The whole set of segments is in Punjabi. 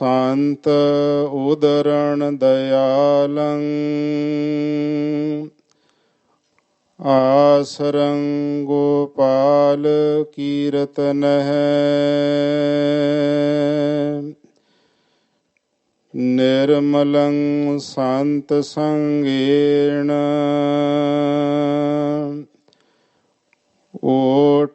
ਸੰਤ ਉਦਰਣ ਦਇਆਲੰ ਆਸਰੰ ਗੋਪਾਲ ਕੀਰਤਨ ਨਿਰਮਲੰ ਸੰਤ ਸੰਗੇਣ ਓਟ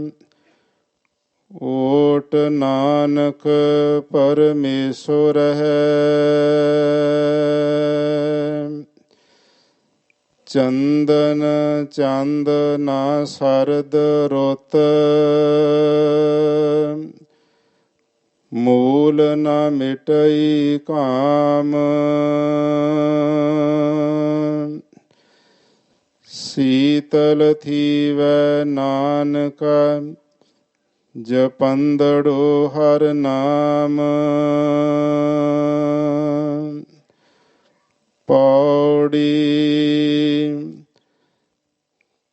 ਓਟ ਨਾਨਕ ਪਰਮੇਸ਼ਵਰ ਹੈ। ਚੰਦਨ ਚੰਦ ਨਾ ਸਰਦ ਰੁੱਤ। ਮੂਲ ਨਾ ਮਿਟਈ ਕਾਮ। ਸੀਤਲ ਥੀਵੈ ਨਾਨਕ। ਜਪੰਦੜੋ ਹਰ ਨਾਮ। ਪੌੜੀ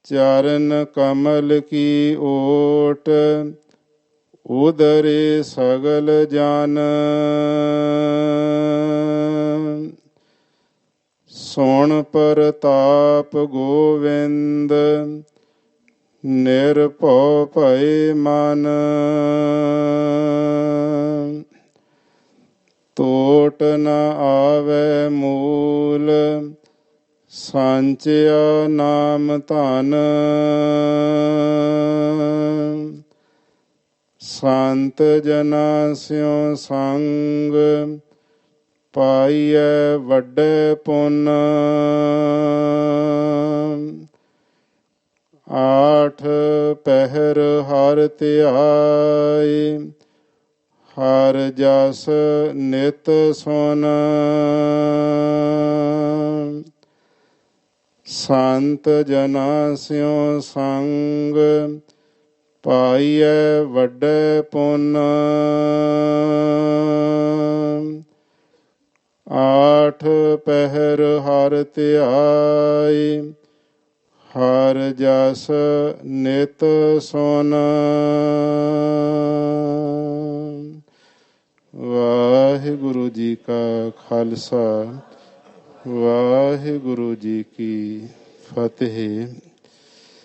ਚਰਨ ਕਮਲ ਕੀ ਓਟ ਉਦਰੇ ਸਗਲ ਜਨ। ਸੋਣ ਪ੍ਰਤਾਪ ਗੋਵਿੰਦ ਨਿਰਭਉ ਭਇ ਮਨ। ਟੋਟ ਨ ਆਵੇ ਮੂਲ, ਸਾਂਚਿਆ ਨਾਮ ਧਨ। ਸੰਤ ਜਨਾ ਸਿਉ ਸੰਗ, ਪਾਈਐ ਵੱਡੇ ਪੁੰਨ। ਆਠ ਪਹਿਰ ਹਰ ਧਿਆਈ, ਹਰ ਜਸ ਨਿਤ ਸੁਨ। ਸੰਤ ਜਨਾ ਸਿਉ ਸੰਗ, ਪਾਈਐ ਵੱਡੇ ਪੁੰਨ। ਆਠ ਪਹਿਰ ਹਰ ਧਿਆਈ ਹਰ ਜਸ ਨਿਤ ਸੁਨ। ਵਾਹਿਗੁਰੂ ਜੀ ਕਾ ਖਾਲਸਾ ਵਾਹਿਗੁਰੂ ਜੀ ਕੀ ਫਤਿਹ।